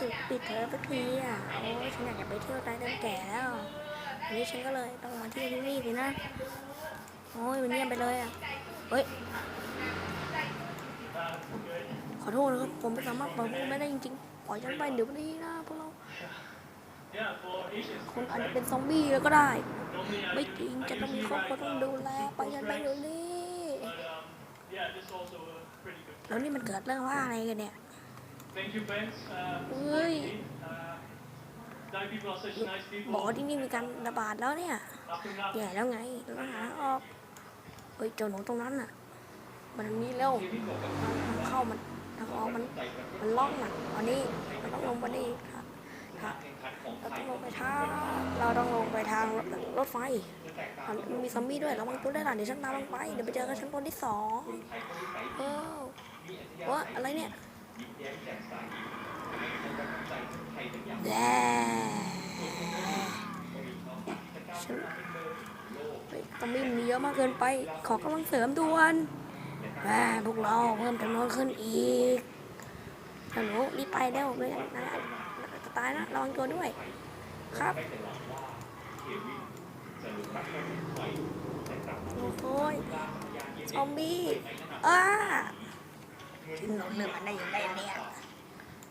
สุดปิดเทอมสักทีอะ โอ้ยฉันอยากจะไปเที่ยวใต้ต้นแก่แล้ววันนี้ฉันก็เลยต้องมาเที่ยวที่นี่สินะ โอ้ยมันเงียบไปเลยอะ เฮ้ย ขอโทษนะครับ ผมไม่สามารถเปิดพูดไม่ได้จริงๆ ปล่อยฉันไปเดี๋ยวนี้นะพวกเราคนอาจจะเป็นซอมบี้แล้วก็ได้ ไม่จริงจะต้องมีครอบครัวต้องดูแลไปฉันไปเดี๋ยวนี้แล้วนี่มันเกิดเรื่องว่าอะไรกันเนี่ย Thank you, friends. Uh, Ui. uh, Thai people are such nice บอ people. กว่าที่นี่มีการระบาดแล้วเนี่ย Up and up. แย่แล้วไงเราต้องหาออกเฮ้ยเจ้าหนูตรงนั้นน่ะ มันมีแล้วทางเข้ามันทางออกมันมันล็อกน่ะอันนี้เราต้องลงไปนี่ค่ะค่ะเราต้องลงไปทางเราต้องลงไปทางรถรถไฟมันมีซอมบี้ด้วยระวังตัวได้วยล่ะเดี๋ยวฉันตามลงไปเดี๋ยวไปเจอกันชั้นบนที่สองเออว่าอะไรเนี่ย แย่ฉันเฮ้ยซอมบี้มีเยอะมากเกินไป ขอกำลังเสริมด่วนแหมพวกเราเพิ่มจำนวนขึ้นอีกหนูรีบไปเร็วเลยนะจะตายนะระวังตัวด้วย ครับโอ้โหยซอมบี้อ้า ถึงหนูเลือกมันได้ยังไงเนี่ย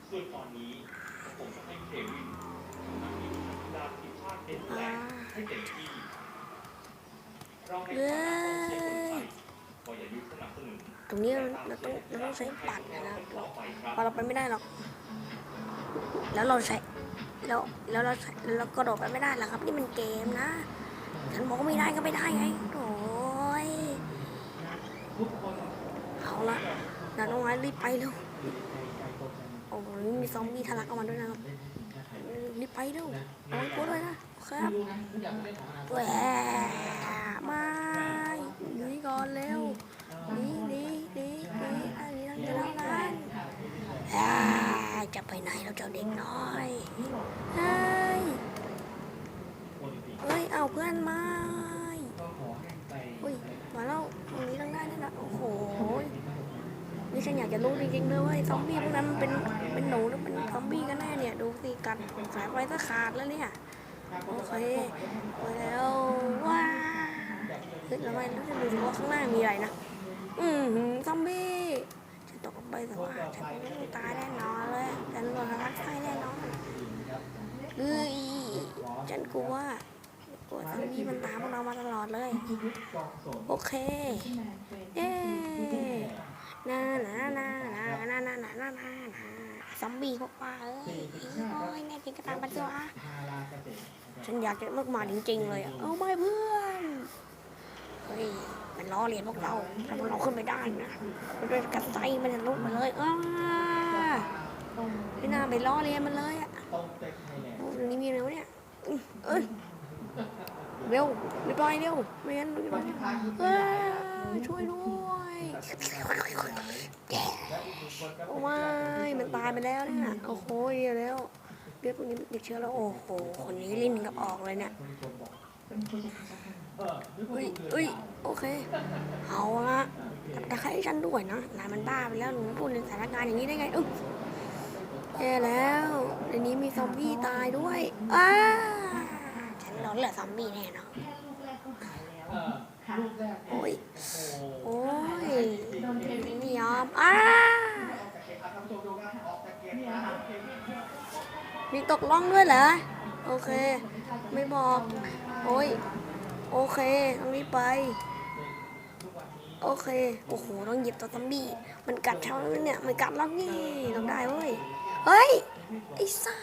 ส่วนตอนนี้ผมจะให้เควินทำหน้าที่ดาทีมชาติเป็นแรกให้เต็มที่เราในเย้ฐานะกองเชียร์คนไทยก็อย่ายุสนับสนุนตรงนี้เราต้องเราต้องใช้ปัดนะครับพอเราไปไม่ได้หรอก แล้วเราใช้แล้วแล้วเราแล้วเรากระโดดไปไม่ได้หรอครับ นี่มันเกมนะ ฉันบอกว่าไม่ได้ก็ไม่ได้ไงโอ้ยเอาละ นาน้องไม้รีบไปเร็วโอ้โหมีซอมบี้ทะลักออกมาด้วยนะครับรีบไปเร็วระวังตัวด้วยนะครับแหวไม่หนีก่อนเร็วหนีหนีหนีหนีอันนี้ต้องเดินทางอ่าจะไปไหนเราเจ้าเด็กน้อยเฮ้ยเฮ้ยเอาเพื่อนมาเฮ้ย มาแล้วตรงนี้ต้องได้แน่นอนโอ้โห นี่ฉันอยากจะรู้จริงๆเลยว่าไอ้ซอมบี้พวกนั้นมันเป็นเป็นหนูหรือเป็นซอมบี้กันแน่เนี่ยดูสิกัดสายไฟก็ขาดแล้วเนี่ยโอเคไปแล้วว้าเฮ้ยแล้วไม่รู้จะดูว่าข้างล่างมีอะไรนะอือหือซอมบี้ฉันตกลงไปแต่ว่าฉันต้องตายแน่นอนเลยฉันโดนทะลักไส้แน่นอนเฮ้ยฉันกลัวกลัวซอมบี้มันตามพวกเรามาตลอดเลย โอเคเย้ นานานานานานานานานานาซอมบี้พวกป้าเอ้ยโอ้ยแน่จริงก็ตามไปสิวะฉันอยากจะเลิกมาจริงๆเลยอะเอาไม่เพื่อนเฮ้ยมันล้อเลียนพวกเราถ้าพวกเราขึ้นไม่ได้นะมันจะกัดไส้มันจะลุกมาเลยอ้าไม่น่าไปล้อเลียนมันเลยอะตรงนี้มีอะไรวะเนี่ยเอ้ยเร็วรีบไปเร็วไม่งั้นรีบไปเอ้ยช่วยด้วย โอ้ยมันตายไปแล้วเนี่ยโอ้โหเดี๋ยวแล้วเรียกพวกนี้ติดเชื้อแล้วโอ้โหคนนี้ลิ้นกับออกเลยเนี่ยเฮ้ยเฮ้ยโอเคเอาละแต่ใคร้ฉันด้วยนะนายมันบ้าไปแล้วหนูพูดในสถานการณ์อย่างนี้ได้ไงอึ๊บแย่แล้วในนี้มีซอมบี้ตายด้วยอ้าฉันร้อนเหลือซอมบี้แน่นอนโอ้ย โอ้ยไม่ยอมอ้า มีตกล่องด้วยเหรอ โอเค ไม่บอก โอ้ย โอเค ต้องรีบไป โอเค โอ้โห ต้องหยิบตัวซัมบี้ มันกัดเท่าเนี่ย มันกัดแล้วนี่ต้องได้เว้ย เฮ้ย ไอ้ซ่า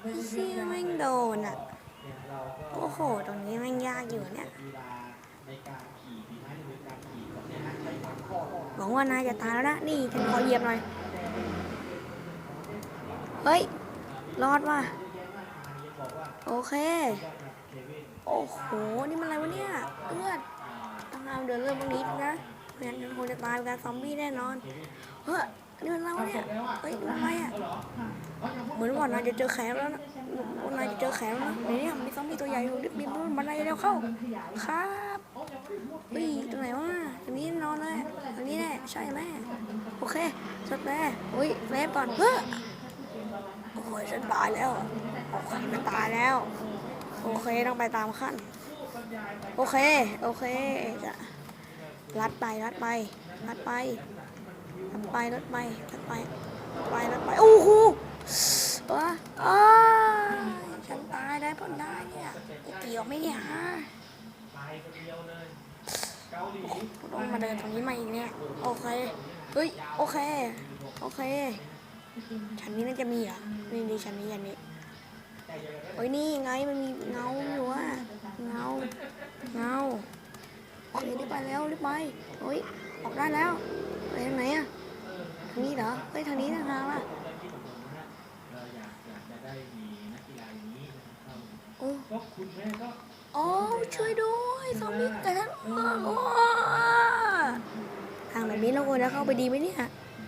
ไอ้เชี่ยแม่งโดนอะ โอ้โห ตรงนี้แม่งยากอยู่เนี่ย หวังว่านายจะตายแล้วนะ นี่ฉันขอเหยียบหน่อย เฮ้ย รอดว่ะ โอเค โอ้โห นี่มันอะไรวะเนี่ยเลือดต้องห้าเดินเรื่องพวกนี้นะไม่งั้นฉันคงจะตายเป็นการซอมบี้แน่นอน เฮ้ยนี่มันอะไรวะเนี่ยเฮ้ยมันอะไรอะ เหมือนว่านายจะเจอแขนแล้วนะว่านายจะเจอแขนแล้วนะนเนี่ยมีซอมบี้ตัวใหญ่อยู่รีบบินบนบันไดเร็วเข้าครั บเฮ้ยตรงไหนวะตรงนี้นอนเลยตรงนี้แน่ใช่แม่โอเคสดแตร์อุ้ยเซฟก่อนเฮ้อยฉันตายแล้วโอเคมันตายแล้ว โอเคต้องไปตามขั้น โอเค โอเคจะรัดไปรัดไปรัดไปรัดไปรัดไปรัดไปรัดไปรัดไปโอ้โหเอออ้าฉันตายได้ผลได้เนี่ยเกี่ยวไม่เนี่ยฮะ ต้องมาเดินตรงนี้มาอีกเนี่ย โอเค เฮ้ย โอเค โอเค ชั้นนี้น่าจะมีอะ นี่นี่ชั้นนี้ชั้นนี้โอ้ยนี่ไงมันมีเงาอยู่อะ เงา เงาโอเครีบไปแล้วรีบไปเฮ้ย ออกได้แล้วไปทางไหนอะทางนี้เหรอเฮ้ยทางนี้ทางทางล่ะเราห่างนี้นะโอ้ก็คุณแม่ก็ โอ้ช่วยด้วยซอมบี้กันทั้งโอ้ทางแบบนี้เราควรจะเข้าไปดีไหมเนี่ย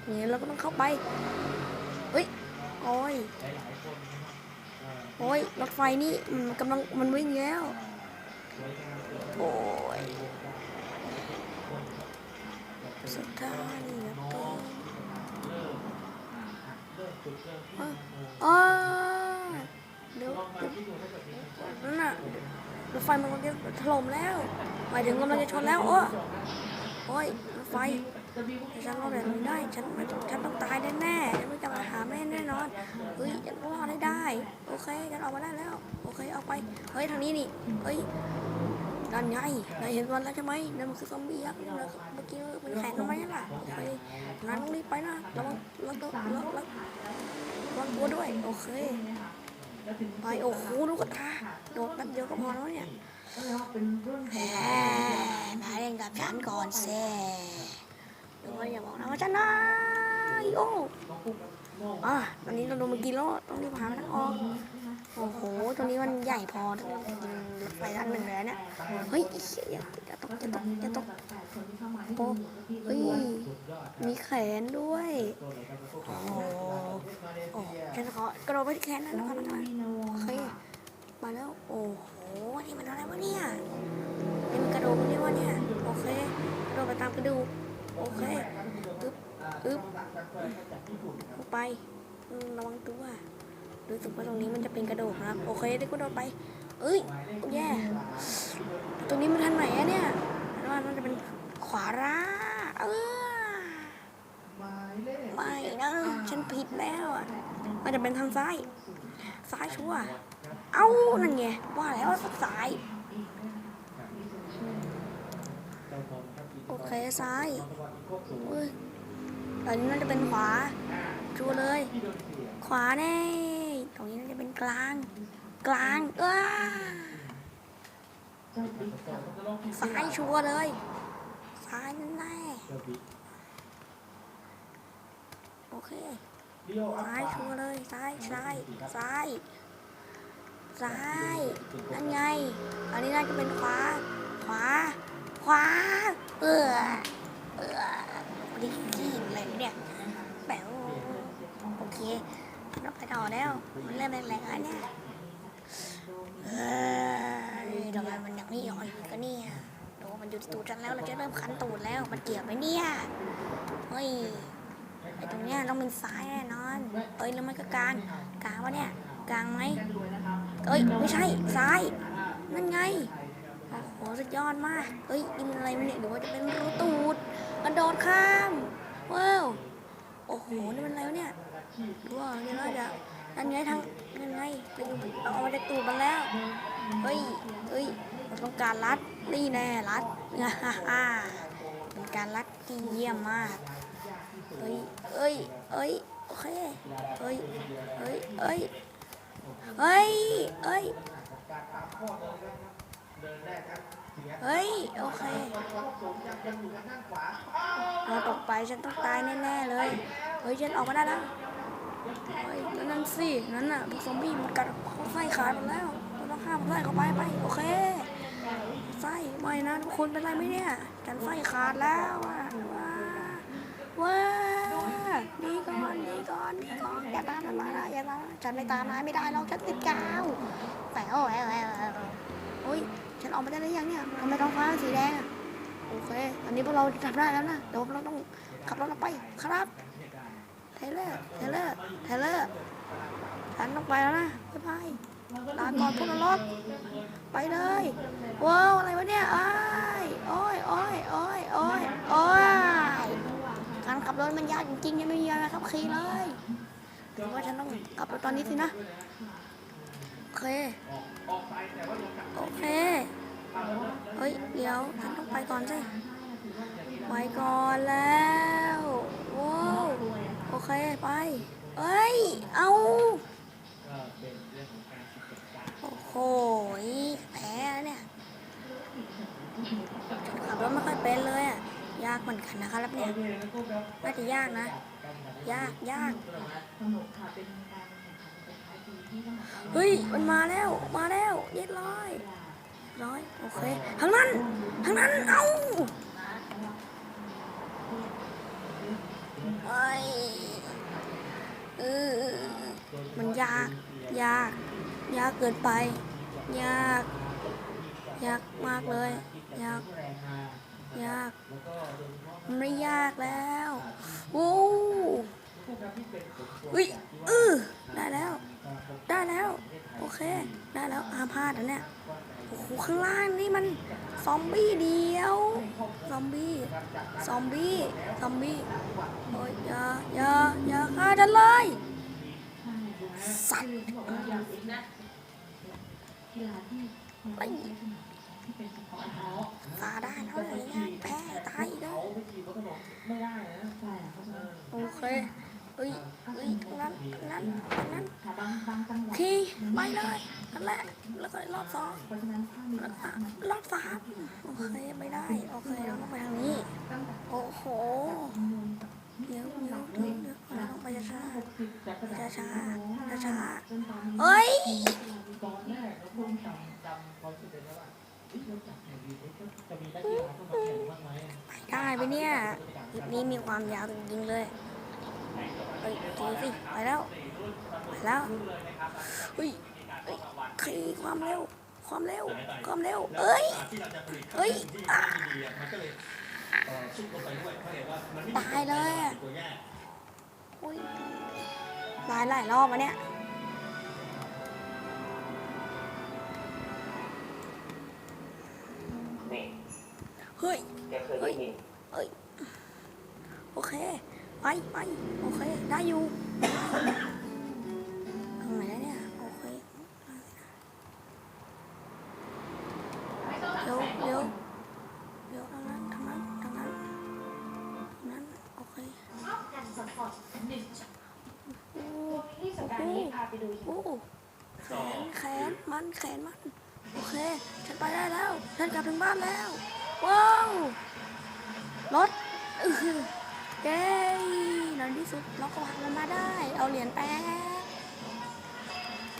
อย่างนี้เราก็ต้องเข้าไปเฮ้ยโอ้ยโอ้ยรถไฟนี่มันกำลังมันวิ่งแล้วโอ้ยสุดท้ายนี่นะเกินเริ่มอ่าเริ่มจุดเริ่มที่อ้าเดี๋ยวเกิดมีคนนั่นน่ะ รถไฟมันกำลังจะถล่มแล้วหมายถึงกำลังจะชนแล้วโอ้โอ้ยรถไฟแต่ฉันรอดแบบนี้ได้ฉันฉันต้องตายแน่ๆฉันไม่จะมาหาแม่แน่นอนเฮ้ยฉันรอดให้ได้ โอเคฉันออกมาได้แล้ว โอเคเอาไปเฮ้ยทางนี้นี่เฮ้ยนั่นไงนายเห็นมันแล้วใช่ไหมนั่นมันคือซอมบี้ยักษ์นะเมื่อกี้มันแข่งกันไหมล่ะโอเคนั้นต้องรีบไปนะระวังระวังระวังระวังตัวด้วย โอเค ไปโอ้โหลูกกระตาโดดแป๊บเดียวก็พอแล้วเนี่ยแหมมาเล่นกับฉันก่อนเซ่ดี๋ยวอย่าบอกนะว่าฉันนายโอ้อะตอนนี้เราโดนมากี่รอบต้องรีบหาทางออกโอ้โหตรงนี้มันใหญ่พอที่จะกินรถไฟด้านหนึ่งเลยเนี่ย เฮ้ยอย่าอย่าตกอย่าตกอย่าตกโอ้เฮ้ย มีแขนด้วยอ้โหโอ้ฉันข อกระโดดไปที่แขนนั่นนะครับนะโอเคมาแล้ว โอ้โห นี่มันอะไรวะเนี่ย นี่มันกระโดดมันเรียกว่าเนี่ย โอเค กระโดดไปตามกระดูก โอเค อึ๊บ อึ๊บลงไปอืมระวังตัว รู้สึกว่าตรงนี้มันจะเป็นกระโดดนะครับ โอเคได้กระโดดไป เอ้ย แย่ ตรงนี้มันทางไหนอะเนี่ยฉันว่ามันจะเป็นขวาร่าเออไม่นะ ฉันผิดแล้วอะ มันจะเป็นทางซ้าย ซ้ายชัวเอ้า นั่นไง ว่าแล้วว่าซ้าย โอเค ซ้ายเอ้ยอันนี้น่าจะเป็นขวา ชัวเลย ขวาแน่ ตรงนี้น่าจะเป็นกลาง กลางอ้าซ้ายชัวเลย ซ้ายแน่โอเค ซ้ายชัวร์เลยซ้ายซ้ายซ้ายซ้ายนั่นไง อันนี้น่าจะเป็นขวา ขวา ขวา เออเออดิจี้เลยเนี่ยแป๋วโอเคเราไปต่อแล้วมันเริ่มแรงๆแล้วเนี่ยเออทำไมมันยังไม่ย่อยก็เนี่ยดูมันอยู่ตูดฉันแล้วเราจะเริ่มคันตูดแล้ว มันเกี่ยวไหมเนี่ยเฮ้ย ไอ้ตรงเนี้ยต้องเป็นซ้ายแน่นอน เอ้ยแล้วมันก็กลางกลางวะเนี่ยกลางไหมเอ้ยไม่ใช่ซ้ายนั่นไงโอ้โหสุดยอดมากเฮ้ยนี่มันอะไรเนี่ยหรือว่าจะเป็นรูตูดกระโดดข้ามว้าวโอ้โหนี่มันอะไรวะเนี่ยว้าวนี่น่าจะนั่นไงทางนั่นไงไปดูเอาออกมาจากตูดมันแล้วเฮ้ยเฮ้ยเราต้องการรัดนี่แน่รัดฮ่าฮ่าฮ่าเป็นการรัดที่เยี่ยมมาก เฮ้ยเอ้ยเอ้ยโอเคเฮ้ยเฮ้ยเอ้ยเฮ้ยเอ้ยเฮ้ย โอเคเราตกไปฉันต้องตายแน่ๆเลย เฮ้ย ฉันออกมาได้แล้วเฮ้ยนั่นสินั่นน่ะพวกซอมบี้มันกัดเขาไส้ขาดหมดแล้วเราต้องห้ามไส้เขาไปไป โอเค ไส้ไม่นะทุกคนเป็นไรไหมเนี่ย ฉันไส้ขาดแล้วว้าว้าว อนนี่ก่อนหนี่ก่อนอย่าตามันมานะอย่าตาฉันไม่ตามนายไม่ได้หรอกฉันติดกาวแต่โอ้ยโอ้ยโอ้ยโอ้ยฉันออกมาได้หรือยังเนี่ยทำไมท้องฟ้าสีแดงโอเคอันนี้พวกเราทำได้แล้วนะเดี๋ยวเราต้องขับรถเราไปครับเทเลอร์เทเลอร์เทเลอร์ฉันต้องไปแล้วนะบ๊ายบายลาก่อนพวกนรกไปเลยว้าวอะไรวะเนี่ยอ้ายโอ้ยโอ้ยโอ้ยโอ้ยโอ้ย การขับรถมันยากจริงๆยังไม่มีอะไรขับขี่เลยถือว่าฉันต้องกลับรถตอนนี้สินะ โอเค โอเค เฮ้ย เดี๋ยวฉันต้องไปก่อนสิไปก่อนแล้วว้าวโอเค ไป เอ้ย เอาโอ้โหแพ้เนี่ยขับรถไม่ค่อยเป็นเลยอะ ยากเหมือนกันนะครับเนี่ยน่าจะยากนะ ยากยากเฮ้ย มันมาแล้ว มาแล้วเรียบร้อย ร้อย โอเคทางนั้นทางนั้น เอาเอ้ยเออมันยาก ยาก ยากเกินไป ยาก ยากมากเลย ยาก ยาก ไม่ยากแล้วโว้วอุ้ยเออได้แล้ว ได้แล้ว โอเค ได้แล้วอาพาดอันเนี้ยโอ้โหข้างล่างนี่มันซอมบี้เดียว ซอมบี้ ซอมบี้ ซอมบี้โอ้ยอย่าอย่าอย่าฆ่าฉันเลยสัตว์ ไปตาได้แล้วเลยนะแพ้ตายอีกแล้วโอเคเอ้ยเอ้ยงนั้นงนั้นงนั้นขี่ไปเลยนั่นแหละแล้วก็รอบสองล้วก็รอบสามโอเคไม่ได้โอเคเราต้องไปทางนี้โอ้โหเดี๋ยวเดี๋ยวเดี๋ยวเดี๋ยวเราต้องไปช้าช้าช้าช้าชาเอ้ย ไปเนี่ยคลิปนี้มีความยาวจริงๆเลยเอ้ยดูสิไปแล้วไปแล้วเฮ้ยเฮ้ยขี่ความเร็ว ความเร็ว ความเร็ว เอ้ยเฮ้ยอะดีๆมันก็เลยเอ่อซุกลงไปด้วยตายเลยอุ้ยหลายหลายรอบมาเนี่ยเฮ้ยแกเคย ได้ยินโอเค ไปไปโอเค ได้อยู่ทางไหนแล้วเนี่ย โอเคเดี๋ยวเดี๋ยวเดี๋ยวทางนั้นทางนั้นทางนั้นทางนั้น โอเคการสปอร์ตหนึ่งโอ้ที่สัปดาห์นี้พาไปดูโอ้แขนแขนมันแขนมัน โอเค ฉันไปได้แล้ว ฉันกลับถึงบ้านแล้ว ว้าวรถอื้อหือ เย้ในที่สุดเราก็ผ่านมันมาได้ เอาเหรียญแป๊บ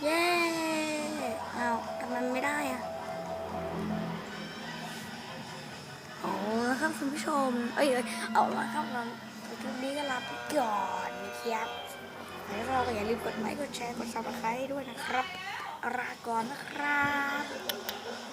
เย้เอาทำไมมันไม่ได้อะเอาละครับคุณผู้ชมเอ้ยเอ้ยเอาละครับเราคลิปนี้ก็ลาไปก่อนนะครับแล้วเราก็อย่าลืมกดไลค์กดแชร์กดซับสไครต์ด้วยนะครับลาก่อนนะครับ